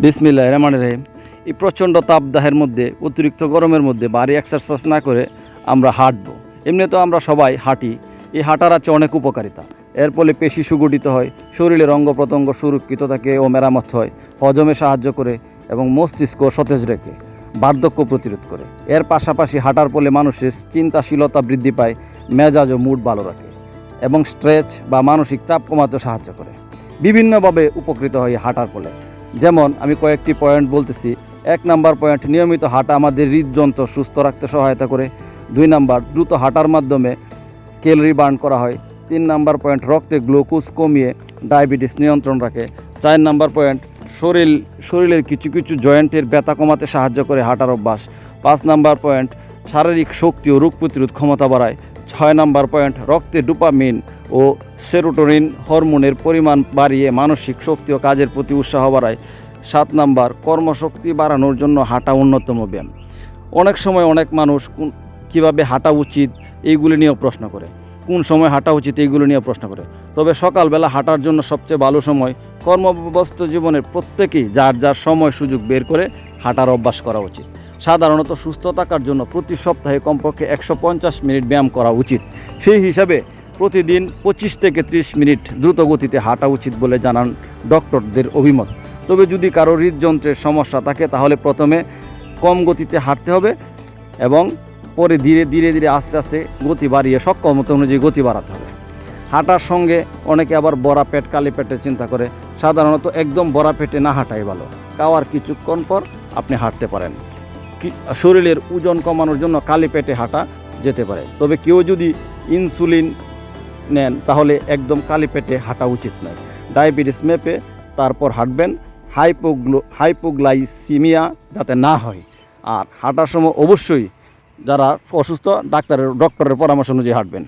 বিসমিল্লাহ রহমান রহিম। এই প্রচণ্ড তাপদাহের মধ্যে, অতিরিক্ত গরমের মধ্যে বাড়ি এক্সারসাইজ না করে আমরা হাঁটবো। এমনি তো আমরা সবাই হাঁটি। এই হাঁটার আছে অনেক উপকারিতা। এর ফলে পেশি সুগঠিত হয়, শরীরের অঙ্গ প্রত্যঙ্গ সুরক্ষিত থাকে ও মেরামত হয়, হজমে সাহায্য করে এবং মস্তিষ্ক সতেজ রেখে, বার্ধক্য প্রতিরোধ করে। এর পাশাপাশি হাঁটার ফলে মানুষের চিন্তাশীলতা বৃদ্ধি পায়, মেজাজ ও মুড ভালো রাখে এবং স্ট্রেচ বা মানসিক চাপ কমাতে সাহায্য করে। বিভিন্নভাবে উপকৃত হয় হাঁটার ফলে। যেমন আমি কয়েকটি পয়েন্ট বলতেছি। এক নাম্বার পয়েন্ট নিয়মিত হাঁটা আমাদের হৃদযন্ত্র সুস্থ রাখতে সহায়তা করে। দুই নাম্বার, দ্রুত হাঁটার মাধ্যমে ক্যালোরি বার্ন করা হয়। তিন নাম্বার পয়েন্ট রক্তে গ্লুকোজ কমিয়ে ডায়াবেটিস নিয়ন্ত্রণ রাখে। চার নাম্বার পয়েন্ট শরীর শরীরের কিছু কিছু জয়েন্টের ব্যথা কমাতে সাহায্য করে হাঁটার অভ্যাস। পাঁচ নাম্বার পয়েন্ট শারীরিক শক্তি ও রোগ প্রতিরোধ ক্ষমতা বাড়ায়। ছয় নাম্বার পয়েন্ট রক্তে ডোপামিন ও সেরোটোনিন হরমোনের পরিমাণ বাড়িয়ে মানসিক শক্তি ও কাজের প্রতি উৎসাহ বাড়ায়। সাত নাম্বার, কর্মশক্তি বাড়ানোর জন্য হাঁটা অন্যতম ব্যায়াম। অনেক সময় অনেক মানুষ কোন, কীভাবে হাঁটা উচিত এইগুলি নিয়েও প্রশ্ন করে। কোন সময় হাঁটা উচিত এইগুলো নিয়ে প্রশ্ন করে। তবে সকালবেলা হাঁটার জন্য সবচেয়ে ভালো সময় কর্মব্যস্ত জীবনের প্রত্যেকেই যার যার সময় সুযোগ বের করে হাঁটার অভ্যাস করা উচিত। সাধারণত সুস্থ থাকার জন্য প্রতি সপ্তাহে কমপক্ষে একশো পঞ্চাশ মিনিট ব্যায়াম করা উচিত। সেই হিসাবে প্রতিদিন পঁচিশ থেকে ত্রিশ মিনিট দ্রুত গতিতে হাঁটা উচিত বলে জানান ডক্টরদের অভিমত। তবে যদি কারও হৃদযন্ত্রের সমস্যা থাকে, তাহলে প্রথমে কম গতিতে হাঁটতে হবে এবং পরে ধীরে ধীরে ধীরে আস্তে আস্তে গতি বাড়িয়ে সক্ষমতা অনুযায়ী গতি বাড়াতে হবে। হাঁটার সঙ্গে অনেকে আবার বড়া পেট, কালি পেটের চিন্তা করে। সাধারণত একদম বড়া পেটে না হাঁটাই ভালো। খাওয়ার কিছুক্ষণ পর আপনি হাঁটতে পারেন। শরীরের ওজন কমানোর জন্য কালি পেটে হাঁটা যেতে পারে। তবে কেউ যদি ইনসুলিন নেন, তাহলে একদম কালি পেটে হাঁটা উচিত নয়। ডায়াবেটিস মেপে তারপর হাঁটবেন। হাইপোগ্লো হাইপোগ্লাইসিমিয়া যাতে না হয়। আর হাঁটার সময় অবশ্যই যারা অসুস্থ, ডাক্তারের ডক্টরের পরামর্শ অনুযায়ী হাঁটবেন।